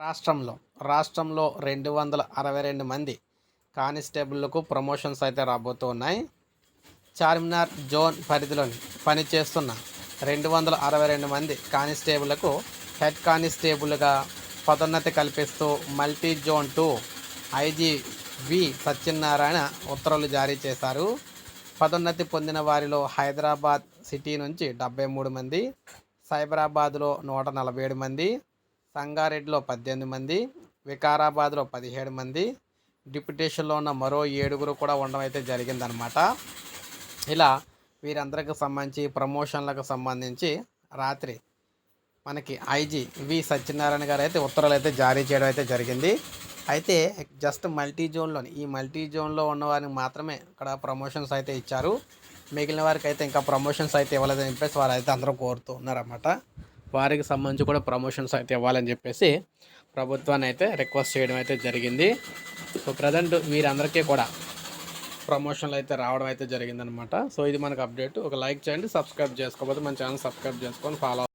రాష్ట్రంలో రాష్ట్రంలో రెండు వందల అరవై రెండు మంది కానిస్టేబుళ్ళకు ప్రమోషన్స్ అయితే రాబోతూ ఉన్నాయి చార్మినార్ జోన్ పరిధిలోని పనిచేస్తున్న రెండు వందల అరవై రెండు మంది కానిస్టేబుళ్ళకు హెడ్ కానిస్టేబుల్గా పదోన్నతి కల్పిస్తూ multi zone two IG V Satyanarayana ఉత్తర్వులు జారీ చేశారు. పదోన్నతి పొందిన వారిలో హైదరాబాద్ సిటీ నుంచి డెబ్బై మూడు మంది సైబరాబాద్లో నూట నలభై ఏడు మంది సంగారెడ్డిలో పద్దెనిమిది మంది వికారాబాద్లో పదిహేడు మంది డిప్యుటేషన్లో ఉన్న మరో ఏడుగురు కూడా ఉండడం అయితే జరిగిందనమాట ఇలా వీరందరికి సంబంధించి ప్రమోషన్లకు సంబంధించి రాత్రి మనకి ఐజీ వి సత్యనారాయణ గారు అయితే ఉత్తర్వులు అయితే జారీ చేయడం అయితే జరిగింది. అయితే జస్ట్ మల్టీ జోన్లోని ఈ మల్టీ జోన్లో ఉన్న వారికి మాత్రమే ఇక్కడ ప్రమోషన్స్ అయితే ఇచ్చారు. మిగిలిన వారికి అయితే ఇంకా ప్రమోషన్స్ అయితే ఇవ్వలేదని చెప్పేసి వారు అయితే అందరూ కోరుతూ ఉన్నారన్నమాట. వారికి సంబంధించి కూడా ప్రమోషన్స్ అయితే ఇవ్వాలని చెప్పేసి ప్రభుత్వాన్ని అయితే రిక్వెస్ట్ చేయడం అయితే జరిగింది. సో ప్రజెంట్ వీరందరికీ కూడా ప్రమోషన్లు అయితే రావడం అయితే జరిగిందనమాట సో ఇది మనకు అప్డేట్. ఒక లైక్ చేయండి సబ్స్క్రైబ్ చేసుకోకపోతే మన ఛానల్ సబ్స్క్రైబ్ చేసుకొని ఫాలో